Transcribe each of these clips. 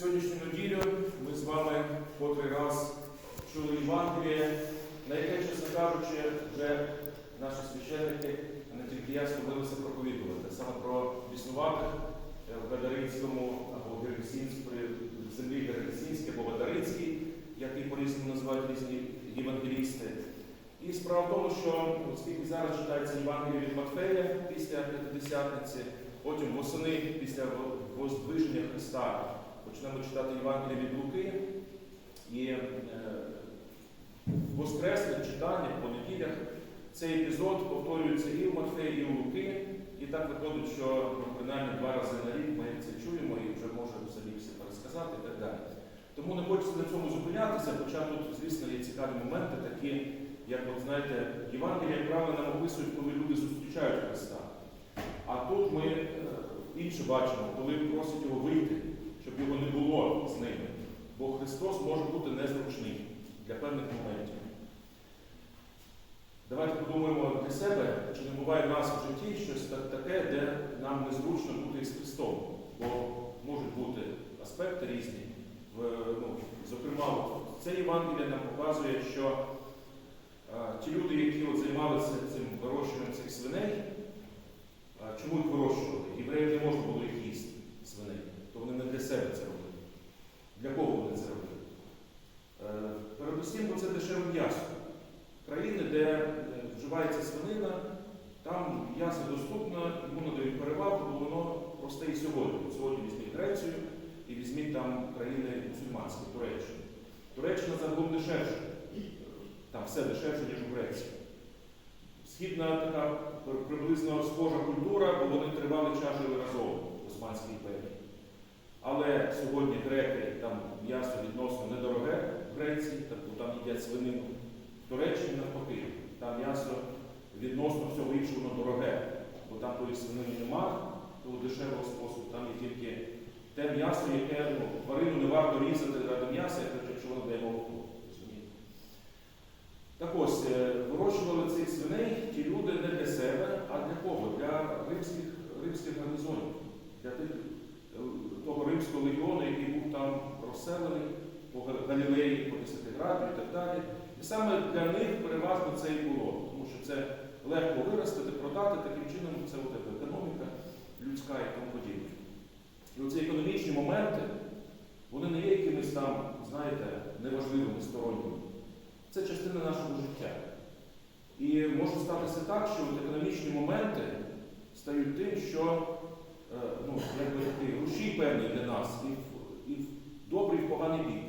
Сьогоднішню неділю ми з вами котрий раз чули Євангеліє, на яке, чесно кажучи, вже наші священники, а не тільки я, стомилися проповідувати. Саме про біснуватих е, в Гадаринському або в землі Гергесінській або Гадаринській, як їх по-різному називають різні євангелісти. І справа в тому, що оскільки зараз читається Євангеліє від Матфея після П'ятидесятниці, потім восени після Воздвиження Христа почнемо читати Євангеліє від Луки. І е, в воскресних читаннях, по неділях, цей епізод повторюється і в Матфеї, і в Луки. І так виходить, що ну, принаймні два рази на рік ми це чуємо і вже можемо самі все пересказати і так далі. Тому не хочеться на цьому зупинятися, хоча тут, звісно, є цікаві моменти, такі, як, от, знаєте, Євангелія, як правило, нам описують, коли люди зустрічають Христа. А тут ми е, інше бачимо, коли просять його вийти, щоб його не було з ними. Бо Христос може бути незручний для певних моментів. Давайте подумаємо для себе, чи не буває в нас в житті щось таке, де нам незручно бути із Христом. Бо можуть бути аспекти різні. В- ну, зокрема, це Євангеліє нам показує, що а, ті люди, які от займалися цим вирощуванням цих свиней, а, чому їх вирощували? Євреїв не можна було їх їсти, свиней, то вони не для себе це робили. Для кого вони це робили? Е, Передусім, бо це дешеве м'ясо. Країни, де е, вживається свинина, там м'ясо доступно, йому надають перевагу, бо воно просте і сьогодні. От Сьогодні візьміть Грецію і візьміть там країни мусульманські, Туреччину. Туреччина загалом дешевше. Там все дешевше, ніж у Греції. Східна така приблизно схожа культура, бо вони тривалий час жили разом в Османській імперії. Але сьогодні греки, там м'ясо відносно недороге в Греції, тобто там їдять свинину. В Туреччині навпаки, там м'ясо відносно всього іншого дороге, бо там тої свинини нема, того дешевого способу, там є тільки те м'ясо, яке ну, тварину не варто різати ради м'яса, якщо воно дає молоко. розумієте? Так ось, е, вирощували цих свиней ті люди не для себе, а для кого? Для римських, римських гарнізонів, для тих, е, того римського легіону, який був там розселений по Галілеї, по Десятиграду і так далі. І саме для них переважно це і було, тому що це легко виростити, продати, таким чином це от економіка людська і тому подібне. І оці економічні моменти, вони не є якимись там, знаєте, неважливими сторонніми. Це частина нашого життя. І може статися так, що економічні моменти стають тим, що е, ну, якби рушій певний для нас і в, і в добрий, і в поганий бік.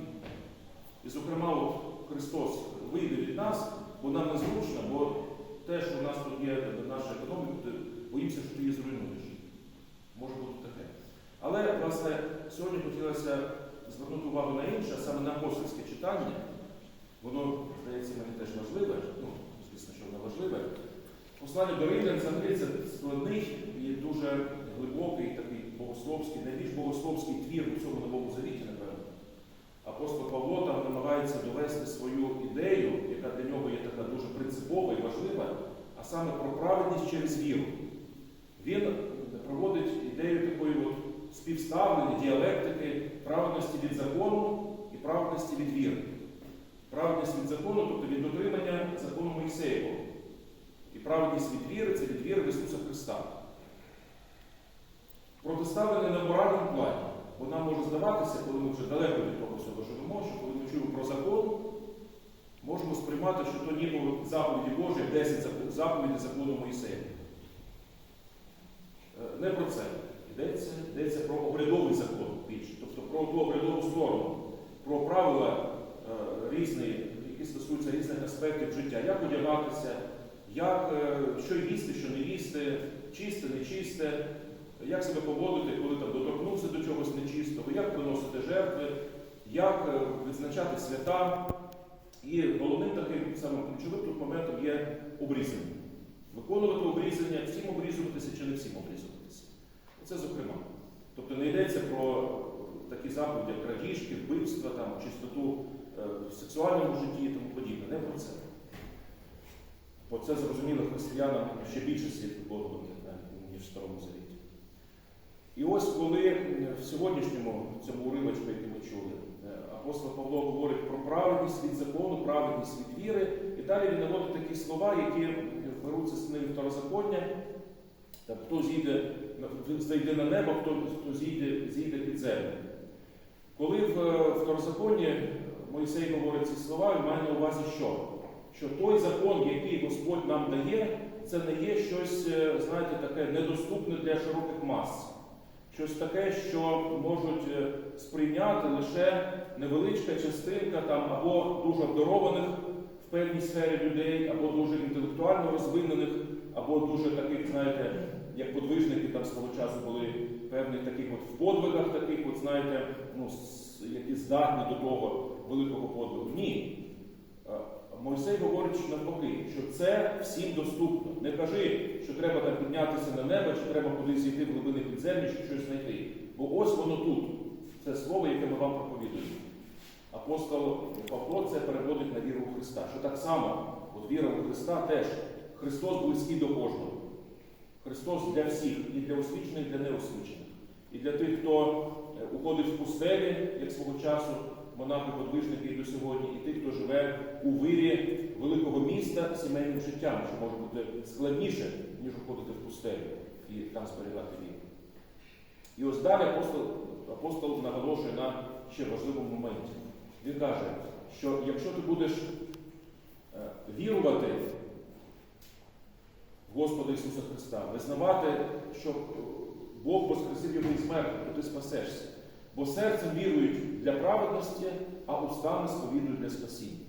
І, зокрема, от Христос вийде від нас, бо нам незручно, бо те, що в нас тут є наша економіка, боїмося, що ти її зруйнуєш. Може бути таке. Але, власне, сьогодні хотілося звернути увагу на інше, а саме на апостольське читання. Воно, здається, мені теж важливе, ну, звісно, що воно важливе. Послання до Римлян взагалі це складний і дуже глибокий, такий богословський, найбільш богословський твір у цьому новому завіті, напевно. Апостол Павло там намагається довести свою ідею, яка для нього є така дуже принципова і важлива, а саме про праведність через віру. Він проводить ідею такої от співставлення, діалектики праведності від закону і праведності від віри. Праведність від закону, тобто від дотримання закону Мойсеєвого. І праведність від віри це від віри в Ісуса Христа. Протиставлення на моральному плані. Бо нам може здаватися, коли ми вже далеко від того всього живемо, що коли ми чуємо про закон, можемо сприймати, що то ніби заповіді Божі, 10 зап- заповідей закону Моїсея. Е, Не про це йдеться, йдеться про оглядовий закон більше, тобто про ту оглядову сторону, про правила різні, які стосуються різних аспектів життя, як одягатися, як, е, що їсти, що не їсти, чисте, нечисте, як себе поводити, коли там доторкнувся до чогось нечистого, як приносити жертви, як е, відзначати свята. І головним таким самим ключовим тут моментом є обрізання. Виконувати обрізання, всім обрізуватися чи не всім обрізуватися. Це зокрема. Тобто не йдеться про такі заповіді, як крадіжки, вбивства, там, чистоту е, в сексуальному житті і тому подібне. Не про це. Бо це зрозуміло християнам ще більше слід виконувати, е, ніж в Старому Завіті. І ось коли в сьогоднішньому цьому уривочку, який ми чули, е, апостол Павло говорить про праведність від закону, праведність від віри, і далі він наводить такі слова, які беруться з книги второзаконня. Хто зійде, зайде на небо, хто, хто зійде, зійде під землю. Коли в е, второзаконні Мойсей говорить ці слова, він має на увазі що? Що той закон, який Господь нам дає, це не є щось, е, знаєте, таке недоступне для широких мас. Щось таке, що можуть е, сприйняти лише невеличка частинка там, або дуже обдарованих в певній сфері людей, або дуже інтелектуально розвинених, або дуже таких, знаєте, як подвижники там свого часу були певних таких от в подвигах, таких, от, знаєте, ну, які здатні до того великого подвигу. Ні. Мойсей говорить що навпаки, що це всім доступно. Не кажи, що треба там піднятися на небо, чи треба кудись зійти в глибини підземлі, щоб щось знайти. Бо ось воно тут. Це слово, яке ми вам проповідуємо. Апостол Павло це переводить на віру у Христа. Що так само, от віра у Христа теж Христос близький до кожного. Христос для всіх, і для освічених, і для неосвічених. І для тих, хто е, уходить в пустелі, як свого часу, монахи подвижники до сьогодні, і тих, хто живе у вирі великого міста сімейним життям, що може бути складніше, ніж уходити в пустелю і там зберігати віру. І ось далі апостол, апостол наголошує на ще важливому моменті. Він каже, що якщо ти будеш е, вірувати в Господа Ісуса Христа, визнавати, що Бог воскресив його із мертвих, то ти спасешся. Бо серцем вірують для праведності, а устами сповідують для спасіння.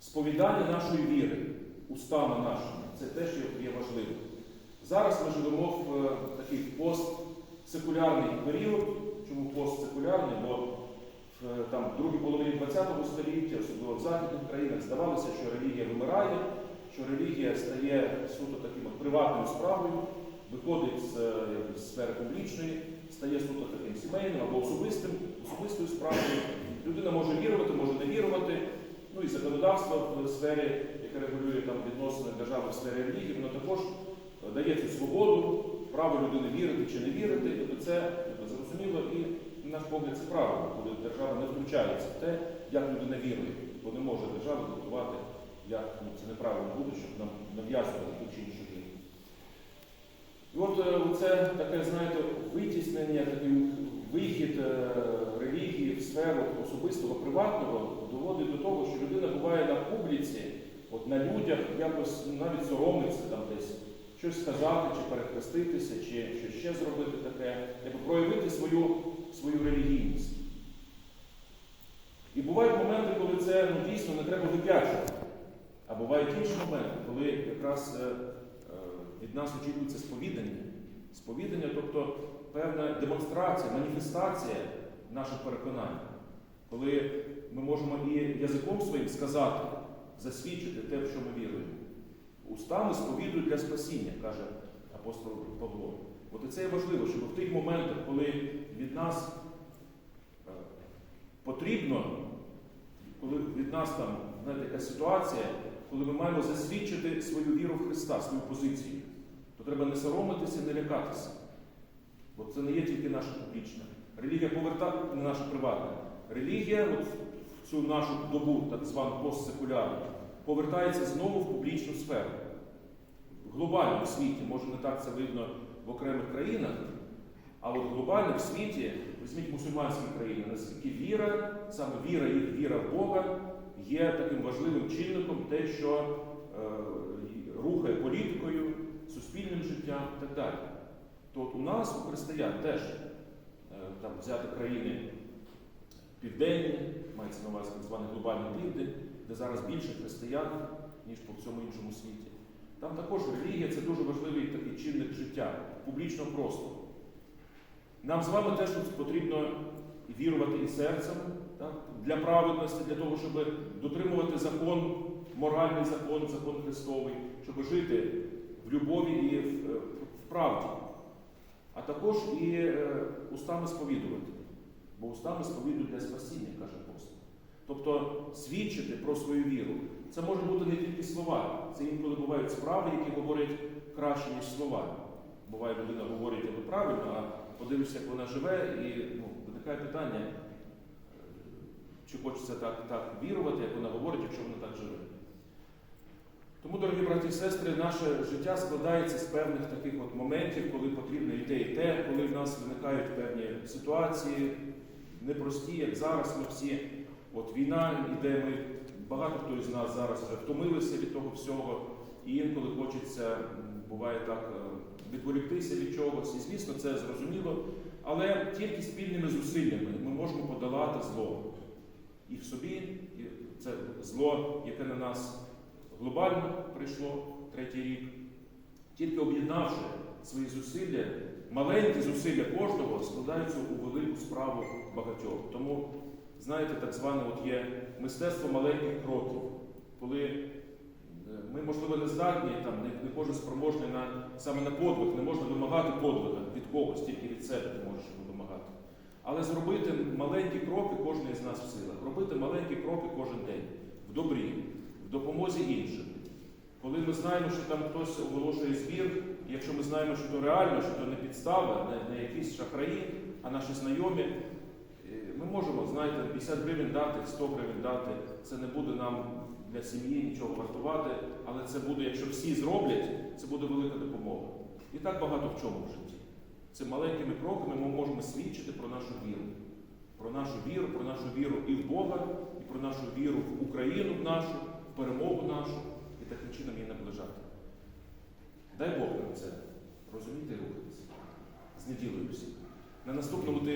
Сповідання нашої віри, устами нашими, це те, що є важливо. Зараз ми живемо в е, такий постсекулярний період. Чому постсекулярний? Бо в е, там, другій половині ХХ століття, особливо в західних країнах, здавалося, що релігія вимирає, що релігія стає суто таким от приватною справою, виходить з, е, з сфери публічної, стає суто таким сімейним або особистим, особистою справою. Людина може вірувати, може не вірувати. Ну і законодавство в сфері, яке регулює там відносини держави в сфері релігії, воно також е, дає цю свободу, право людини вірити чи не вірити. Тобто це зрозуміло і на наш погляд це правильно, коли держава не втручається в те, як людина вірує, бо не може держава диктувати, як ну, це неправильно буде, щоб нам нав'язували ту чи іншу. І от е, це таке, знаєте, витіснення, такий вихід е, релігії в сферу особистого, приватного доводить до того, що людина буває на публіці, от на людях якось навіть соромиться там десь щось сказати, чи перехреститися, чи щось ще зробити таке, якби проявити свою, свою релігійність. І бувають моменти, коли це ну, дійсно не треба вип'ячувати. А бувають інші моменти, коли якраз е, від нас очікується сповідання. Сповідання, тобто певна демонстрація, маніфестація наших переконань, коли ми можемо і язиком своїм сказати, засвідчити те, в що ми віруємо. Устами сповідують для спасіння, каже апостол Павло. От і це є важливо, щоб в тих моментах, коли від нас е, потрібно, коли від нас там знаєте, якась ситуація, коли ми маємо засвідчити свою віру в Христа, свою позицію, треба не соромитися, не лякатися. Бо це не є тільки наша публічна. Релігія повертає не наша приватна. Релігія, от в цю нашу добу, так звану постсекулярну, повертається знову в публічну сферу. В глобальному світі, може не так це видно в окремих країнах, а от глобально в світі, візьміть мусульманські країни, наскільки віра, саме віра їх віра в Бога є таким важливим чинником, те, що е, рухає політикою, суспільним життям і так далі. То от у нас, у християн, теж е, там взяти країни південні, мається на увазі так званий глобальний південь, де зараз більше християн, ніж по всьому іншому світі. Там також релігія це дуже важливий такий чинник життя, публічного простору. Нам з вами теж потрібно вірувати і серцем так, для праведності, для того, щоб дотримувати закон, моральний закон, закон Христовий, щоб жити любові і в, е, в правді, а також і е, устами сповідувати. Бо устами сповідують для спасіння, каже апостол. Тобто свідчити про свою віру. Це може бути не тільки слова, це інколи бувають справи, які говорять краще, ніж слова. Буває, людина говорить ніби правильно, а подивишся, як вона живе, і ну, виникає питання, е, чи хочеться так, так вірувати, як вона говорить, якщо вона так живе. Тому, дорогі браті і сестри, наше життя складається з певних таких от моментів, коли потрібно і і те, коли в нас виникають певні ситуації, непрості, як зараз ми всі. От війна йде, ми багато хто із нас зараз вже втомилися від того всього, і інколи хочеться, буває так, е, відволіктися від чогось. І звісно, це зрозуміло, але тільки спільними зусиллями ми можемо подолати зло і в собі, і це зло, яке на нас глобально прийшло третій рік, тільки об'єднавши свої зусилля, маленькі зусилля кожного складаються у велику справу багатьох. Тому, знаєте, так зване от є мистецтво маленьких кроків, коли е, ми, можливо, не здатні, там, не, не кожен спроможний на, саме на подвиг, не можна вимагати подвига від когось, тільки від себе ти можеш вимагати. Але зробити маленькі кроки кожен із нас в силах, робити маленькі кроки кожен день в добрі, допомозі іншим. Коли ми знаємо, що там хтось оголошує збір, якщо ми знаємо, що то реально, що то не підстава, не, не якісь шахраї, а наші знайомі, е, ми можемо, знаєте, 50 гривень дати, 100 гривень дати. Це не буде нам для сім'ї нічого вартувати, але це буде, якщо всі зроблять, це буде велика допомога. І так багато в чому в житті. Цими маленькими кроками ми можемо свідчити про нашу віру. Про нашу віру, про нашу віру і в Бога, і про нашу віру в Україну нашу, в перемогу нашу, і таким чином її наближати. Дай Бог нам це розуміти і рухатися. З неділею всіх. На наступному тижні.